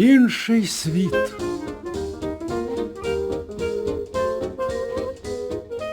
інший світ.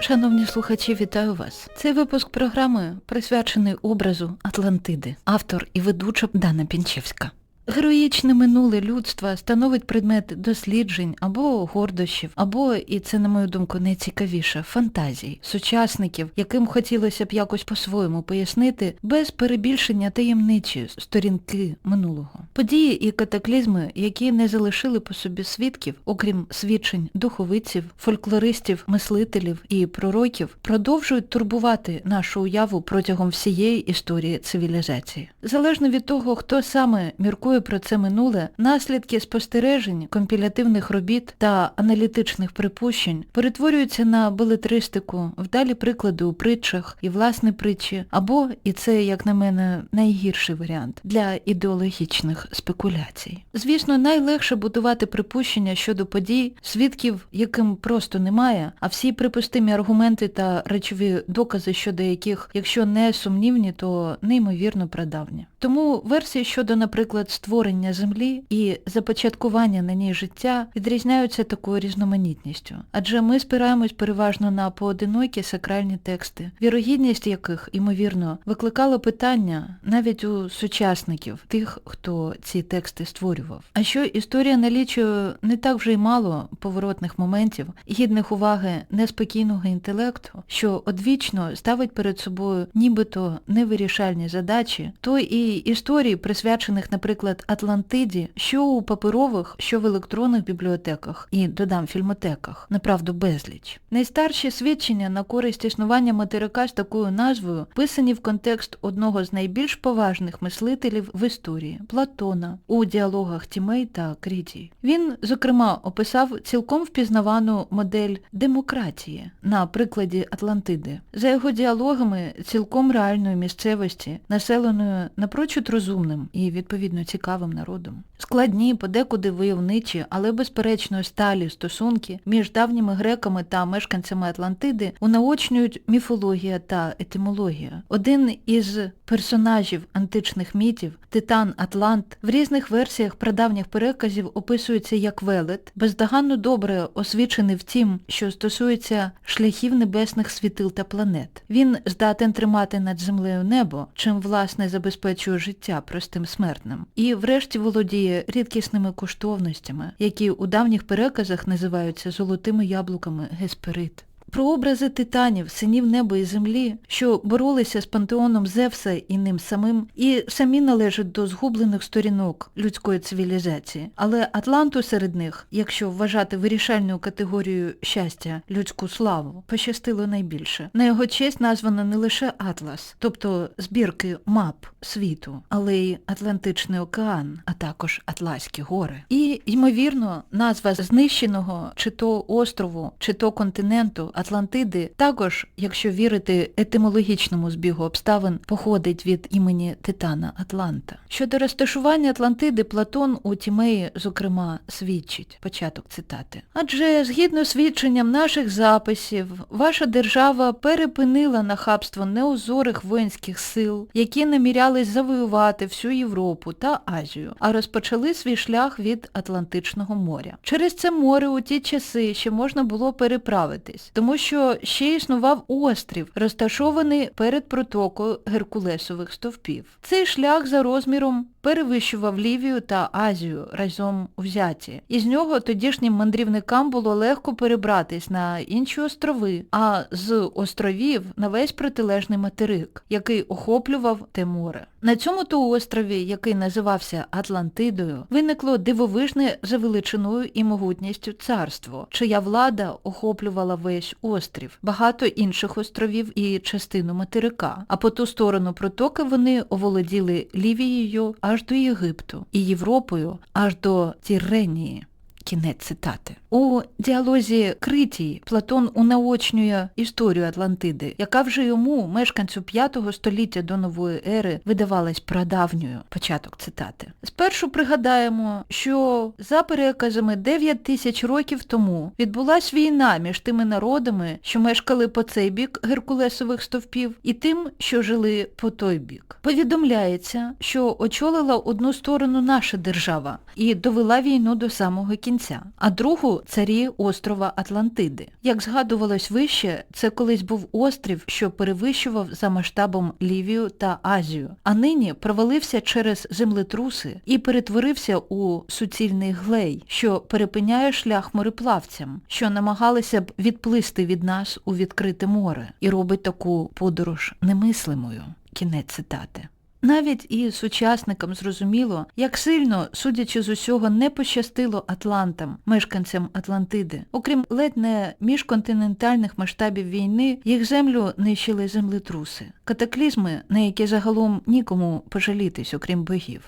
Шановні слухачі, вітаю вас. Цей випуск програми присвячений образу Атлантиди, автор і ведуча Дана Пінчевська. Героїчне минуле людства становить предмет досліджень або гордощів, або, і це, на мою думку, найцікавіше, фантазій, сучасників, яким хотілося б якось по-своєму пояснити, без перебільшення таємничі сторінки минулого. Події і катаклізми, які не залишили по собі свідків, окрім свідчень духовиців, фольклористів, мислителів і пророків, продовжують турбувати нашу уяву протягом всієї історії цивілізації. Залежно від того, хто саме міркує про це минуле, наслідки спостережень, компілятивних робіт та аналітичних припущень перетворюються на белетристику, вдалі приклади у притчах і власне притчі, або, і це, як на мене, найгірший варіант для ідеологічних спекуляцій. Звісно, найлегше будувати припущення щодо подій, свідків, яким просто немає, а всі припустимі аргументи та речові докази щодо яких, якщо не сумнівні, то неймовірно прадавні. Тому версії щодо, наприклад, створення Землі і започаткування на ній життя відрізняються такою різноманітністю. Адже ми спираємось переважно на поодинокі сакральні тексти, вірогідність яких, ймовірно, викликало питання навіть у сучасників, тих, хто ці тексти створював. А що історія налічує не так вже й мало поворотних моментів, гідних уваги неспокійного інтелекту, що одвічно ставить перед собою нібито невирішальні задачі, то і історії, присвячених, наприклад, Атлантиді, що у паперових, що в електронних бібліотеках і, додам, фільмотеках, направду безліч. Найстарші свідчення на користь існування материка з такою назвою писані в контекст одного з найбільш поважних мислителів в історії Платона у діалогах Тімей та Крітій. Він, зокрема, описав цілком впізнавану модель демократії на прикладі Атлантиди. За його діалогами цілком реальної місцевості, населеною напрочуд розумним і, відповідно, цікавим народом. Складні, подекуди войовничі, але безперечно сталі стосунки між давніми греками та мешканцями Атлантиди унаочнюють міфологія та етимологія. Один із персонажів античних мітів, Титан Атлант, в різних версіях прадавніх переказів описується як велет, бездоганно добре освічений в тім, що стосується шляхів небесних світил та планет. Він здатен тримати над землею небо, чим власне забезпечує життя простим смертним. І врешті володіє рідкісними коштовностями, які у давніх переказах називаються золотими яблуками Гесперид. Про образи титанів, синів неба і землі, що боролися з пантеоном Зевса і ним самим, і самі належать до згублених сторінок людської цивілізації. Але Атланту серед них, якщо вважати вирішальною категорією щастя людську славу, пощастило найбільше. На його честь названо не лише Атлас, тобто збірки мап світу, але й Атлантичний океан, а також Атласські гори. І, ймовірно, назва знищеного чи то острову, чи то континенту Атлантиди також, якщо вірити етимологічному збігу обставин, походить від імені Титана Атланта. Щодо розташування Атлантиди Платон у Тімеї, зокрема, свідчить. Початок цитати. Адже, згідно свідченням наших записів, ваша держава перепинила нахабство неозорих воїнських сил, які намірялись завоювати всю Європу та Азію, а розпочали свій шлях від Атлантичного моря. Через це море у ті часи ще можна було переправитись, тому що ще існував острів, розташований перед протокою Геркулесових стовпів. Цей шлях за розміром перевищував Лівію та Азію разом узяті. Із нього тодішнім мандрівникам було легко перебратись на інші острови, а з островів на весь протилежний материк, який охоплював те море. На цьому то острові, який називався Атлантидою, виникло дивовижне за величиною і могутністю царство, чия влада охоплювала весь острів, багато інших островів і частину материка. А по ту сторону протоки вони оволоділи Лівією аж до Єгипту і Європою аж до Тірренії. Кінець цитати. У діалозі Критій Платон унаочнює історію Атлантиди, яка вже йому, мешканцю 5 століття до нової ери, видавалась прадавньою. Початок цитати. Спершу пригадаємо, що за переказами 9 тисяч років тому відбулась війна між тими народами, що мешкали по цей бік Геркулесових стовпів, і тим, що жили по той бік. Повідомляється, що очолила одну сторону наша держава і довела війну до самого кінця, а другу царі острова Атлантиди. Як згадувалось вище, це колись був острів, що перевищував за масштабом Лівію та Азію, а нині провалився через землетруси і перетворився у суцільний глей, що перепиняє шлях мореплавцям, що намагалися б відплисти від нас у відкрите море, і робить таку подорож немислимою. Кінець цитати. Навіть і сучасникам зрозуміло, як сильно, судячи з усього, не пощастило атлантам, мешканцям Атлантиди. Окрім ледь не міжконтинентальних масштабів війни, їх землю нищили землетруси, катаклізми, на які загалом нікому пожалітись, окрім богів.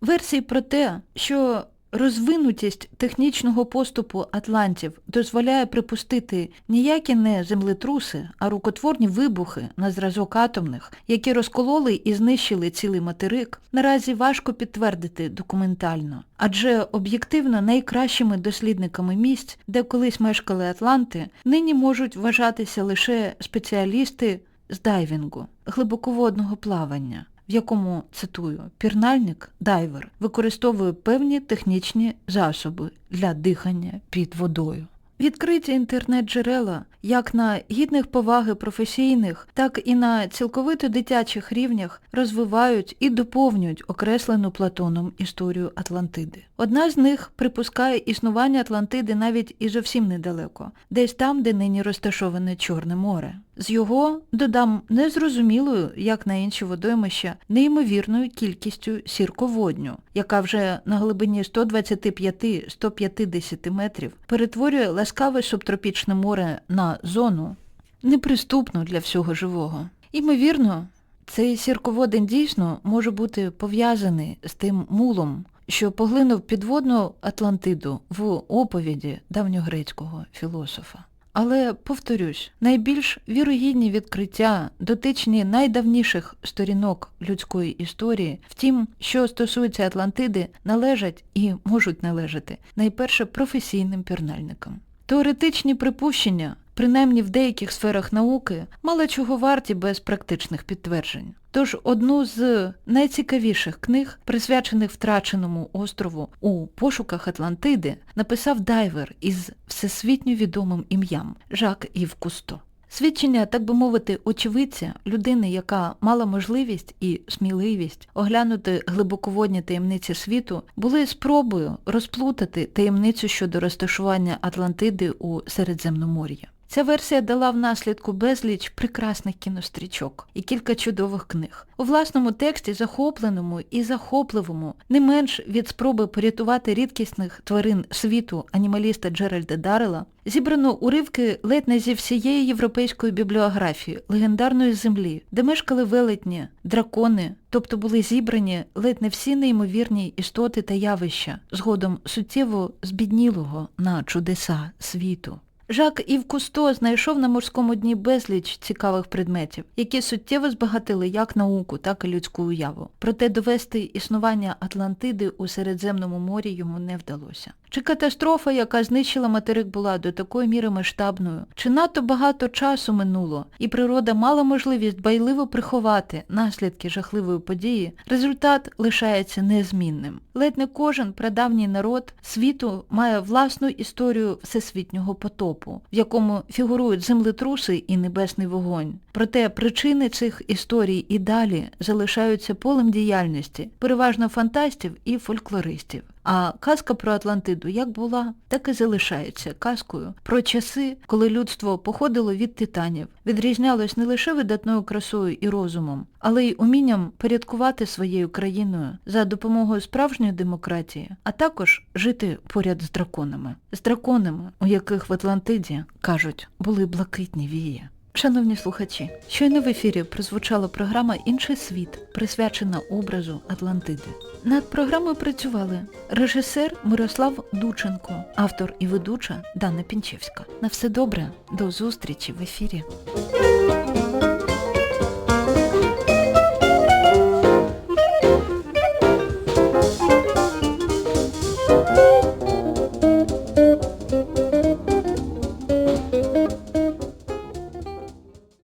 Версії про те, що Розвинутість технічного поступу атлантів дозволяє припустити ніякі не землетруси, а рукотворні вибухи на зразок атомних, які розкололи і знищили цілий материк, наразі важко підтвердити документально. Адже об'єктивно найкращими дослідниками місць, де колись мешкали атланти, нині можуть вважатися лише спеціалісти з дайвінгу, глибоководного плавання в якому, цитую, пірнальник, дайвер, використовує певні технічні засоби для дихання під водою. Відкриті інтернет-джерела як на гідних поваги професійних, так і на цілковито дитячих рівнях розвивають і доповнюють окреслену Платоном історію Атлантиди. Одна з них припускає існування Атлантиди навіть і зовсім недалеко, десь там, де нині розташоване Чорне море. З його, додам, незрозумілою, як на інші водоймища, неймовірною кількістю сірководню, яка вже на глибині 125-150 метрів перетворює ласкаве субтропічне море на зону, неприступну для всього живого. Імовірно, цей сірководень дійсно може бути пов'язаний з тим мулом, що поглинув підводну Атлантиду в оповіді давньогрецького філософа. Але, повторюсь, найбільш вірогідні відкриття, дотичні найдавніших сторінок людської історії, втім, що стосується Атлантиди, належать і можуть належати найперше професійним пірнальникам. Теоретичні припущення, принаймні в деяких сферах науки, мало чого варті без практичних підтверджень. Тож одну з найцікавіших книг, присвячених втраченому острову у пошуках Атлантиди, написав дайвер із всесвітньо відомим ім'ям Жак Ів Кусто. Свідчення, так би мовити, очевидця, людини, яка мала можливість і сміливість оглянути глибоководні таємниці світу, були спробою розплутати таємницю щодо розташування Атлантиди у Середземномор'ї. Ця версія дала в наслідку безліч прекрасних кінострічок і кілька чудових книг. У власному тексті, захопленому і захопливому, не менш від спроби порятувати рідкісних тварин світу анімаліста Джеральда Даррела, зібрано уривки ледь не зі всієї європейської бібліографії, легендарної землі, де мешкали велетні, дракони, тобто були зібрані ледь не всі неймовірні істоти та явища, згодом суттєво збіднілого на чудеса світу. Жак Ів Кусто знайшов на морському дні безліч цікавих предметів, які суттєво збагатили як науку, так і людську уяву. Проте довести існування Атлантиди у Середземному морі йому не вдалося. Чи катастрофа, яка знищила материк, була до такої міри масштабною, чи надто багато часу минуло, і природа мала можливість байливо приховати наслідки жахливої події, результат лишається незмінним. Ледь не кожен прадавній народ світу має власну історію всесвітнього потопу, в якому фігурують землетруси і небесний вогонь. Проте причини цих історій і далі залишаються полем діяльності, переважно фантастів і фольклористів. А казка про Атлантиду як була, так і залишається казкою про часи, коли людство походило від титанів, відрізнялось не лише видатною красою і розумом, але й умінням порядкувати своєю країною за допомогою справжньої демократії, а також жити поряд з драконами. З драконами, у яких в Атлантиді, кажуть, були блакитні вії. Шановні слухачі, щойно в ефірі прозвучала програма Інший світ, присвячена образу Атлантиди. Над програмою працювали режисер Мирослав Дученко, автор і ведуча Дана Пінчевська. На все добре, до зустрічі в ефірі.